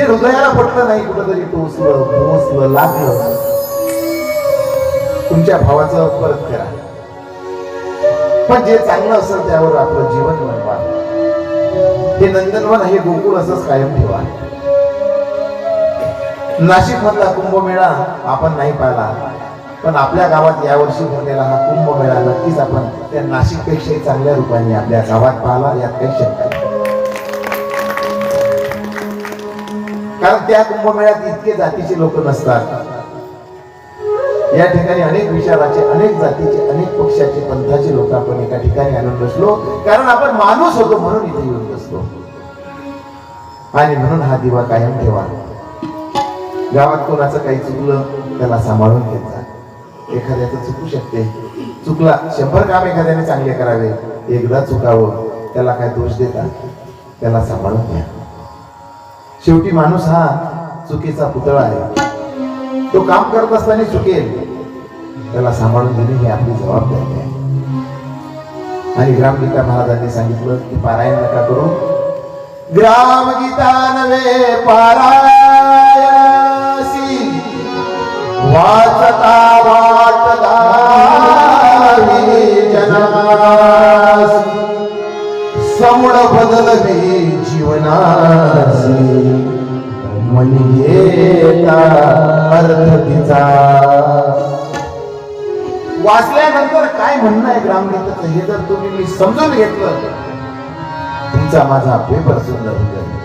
ते हृदयाला पटलं नाही कुठंतरी टोचलं पोचलं लागलं. तुमच्या भावाचं परत करा. पण जे चांगलं असेल त्यावर आपलं जीवन बनवा हे नंदनवन हे गोकुळ असंच कायम ठेवा. नाशिक मधला कुंभमेळा आपण नाही पाहिला पण आपल्या गावात यावर्षी भरलेला हा कुंभमेळा नक्कीच आपण त्या नाशिकपेक्षाही चांगल्या रूपाने आपल्या गावात पाहिला यात काही शंका कारण त्या कुंभमेळ्यात इतके जातीचे लोक नसतात. या ठिकाणी अनेक विचाराचे अनेक जातीचे अनेक पक्षाचे पंथाचे लोक आपण एका ठिकाणी आणून बसलो. कारण आपण माणूस होतो म्हणून इथे येऊन बसलो. आणि म्हणून हा दिवा कायम ठेवा. गावात कोणाचं काही चुकलं त्याला सांभाळून घ्यायचा एखाद्याचं चुकू शकते. चुकला शंभर काम एखाद्याने चांगले करावे. एकदा चुकावं त्याला काय दोष देता? त्याला सांभाळून घ्या. शेवटी माणूस हा चुकीचा पुतळा आहे. तो काम करत असताना चुकेल. त्याला सांभाळून घेणे ही आपली जबाबदारी आहे. आणि ग्रामगीता महाराजांनी सांगितलं की पारायण नका करू. ग्रामगीता नवे पारायणासी. वाचता वाचता समोर बदलवे जीवनासी मनी अर्थ तिचा. वाचल्यानंतर काय म्हणणं आहे ग्रामगीताचं? हे जर तुम्ही मी समजून घेतलं तुमचा माझा पेपर सुंदर होईल